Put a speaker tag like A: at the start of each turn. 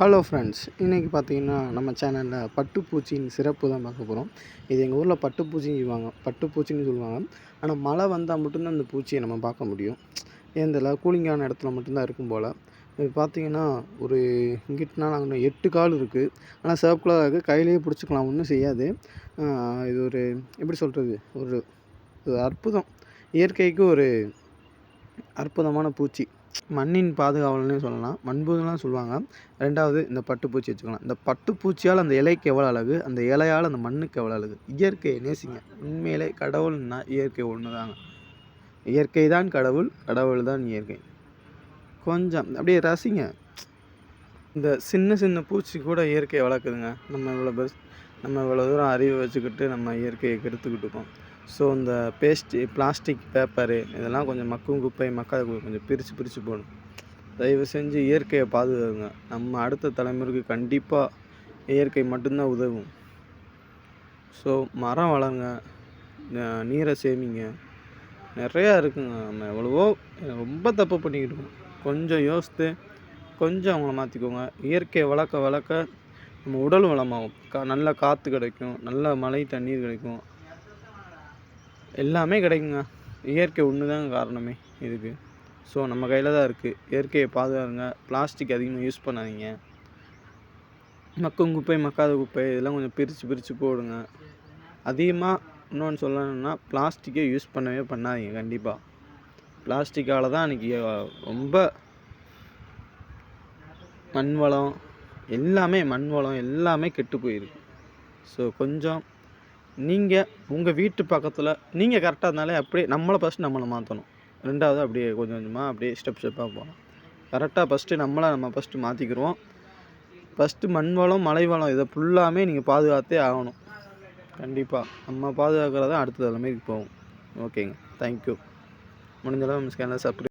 A: Hello friends இன்றைக்கி பார்த்தீங்கன்னா நம்ம சேனலில் பட்டுப்பூச்சியின் சிறப்பு தான் பார்க்க போகிறோம் இது எங்கள் ஊரில் பட்டுப்பூச்சின்னு சொல்லுவாங்க. பட்டுப்பூச்சின்னு சொல்லுவாங்க. ஆனால் மழை வந்தால் மட்டும்தான் அந்த பூச்சியை நம்ம பார்க்க முடியும். ஏந்தில் கூலிங்கான இடத்துல மட்டும்தான் இருக்கும் போல். இது பார்த்தீங்கன்னா ஒரு இங்கிட்டுனா நாங்கள் எட்டு கால் இருக்குது ஆனால் சிவப்பு கலராக இருக்குது கையிலேயே பிடிச்சிக்கலாம் ஒன்றும் செய்யாது. இது ஒரு எப்படி சொல்கிறது ஒரு அற்புதம். இயற்கைக்கு ஒரு அற்புதமான பூச்சி. மண்ணின் பாதுகாவலனே சொல்லலாம். மண்புழுலாம் சொல்லுவாங்க. ரெண்டாவது இந்த பட்டுப்பூச்சி வச்சுக்கலாம். இந்த பட்டுப்பூச்சியால் அந்த இலைக்கு எவ்வளோ அழகு? அந்த இலையால் அந்த மண்ணுக்கு எவ்வளோ அழகு? இயற்கையை நேசிங்க. உண்மையிலே கடவுள்னா இயற்கை ஒன்று தாங்க இயற்கை தான் கடவுள் கடவுள் தான் இயற்கை. கொஞ்சம் அப்படியே ரசிங்க. இந்த சின்ன சின்ன பூச்சி கூட இயற்கையை வளர்க்குதுங்க. நம்ம இவ்வளோ பெஸ் நம்ம இவ்வளோ தூரம் அறிவை வச்சுக்கிட்டு நம்ம இயற்கையை கெடுத்துக்கிட்டு இருக்கோம். ஸோ இந்த பேஸ்ட்டு பிளாஸ்டிக் பேப்பரு இதெல்லாம் கொஞ்சம் மக்கும் குப்பை மக்காத குப்பை கொஞ்சம் பிரித்து பிரித்து போடணும். தயவு செஞ்சு இயற்கையை பாதுகாங்க. நம்ம அடுத்த தலைமுறைக்கு கண்டிப்பாக இயற்கை மட்டும்தான் உதவும். ஸோ மரம் வளருங்க. நீரை சேமிங்க. நிறையா இருக்குங்க. நம்ம எவ்வளவோ ரொம்ப தப்பு பண்ணிக்கிட்டு இருக்கோம். கொஞ்சம் யோசித்து கொஞ்சம் அவங்கள மாற்றிக்கோங்க இயற்கையை வளர்க்க வளர்க்க நம்ம உடல் வளமாகும். கா நல்ல காற்று கிடைக்கும் நல்ல மழை தண்ணீர் கிடைக்கும். எல்லாமே கிடைக்குங்க. இயற்கை ஒன்று தான் காரணமே இதுக்கு. ஸோ நம்ம கையில் தான் இருக்குது இயற்கையை பாதுகாருங்க பிளாஸ்டிக் அதிகமாக யூஸ் பண்ணாதீங்க. மக்கும் குப்பை மக்காத குப்பை இதெல்லாம் கொஞ்சம் பிரித்து பிரித்து போடுங்க. அதிகமாக இன்னொன்று சொல்லணும்னா பிளாஸ்டிக்கை யூஸ் பண்ணவே பண்ணாதீங்க கண்டிப்பாக பிளாஸ்டிக்கால் தான் அன்றைக்கி ரொம்ப மண் வளம் எல்லாமே மண் வளம் எல்லாமே கெட்டு போயிருக்கு. ஸோ கொஞ்சம் நீங்கள் உங்கள் வீட்டு பக்கத்தில் நீங்கள் கரெக்டாக இருந்தாலே அப்படியே நம்மளை ஃபஸ்ட் நம்மளை மாற்றணும் ரெண்டாவது அப்படியே கொஞ்சம் கொஞ்சமாக அப்படியே ஸ்டெப் ஸ்டெப்பாக போகலாம் கரெக்டாக ஃபஸ்ட்டு நம்மளை நம்ம ஃபஸ்ட்டு மாற்றிக்கிடுவோம் ஃபஸ்ட்டு மண் வளம் மலை வளம் இதை ஃபுல்லாமே நீங்கள் பாதுகாத்தே ஆகணும். கண்டிப்பாக நம்ம பாதுகாக்கிறது தான் அடுத்த தலைமைக்கு போகும். ஓகேங்க தேங்க்யூ முடிஞ்சளவு நம்ம ஸ்கேனில் சப்ஸ்கிரைப்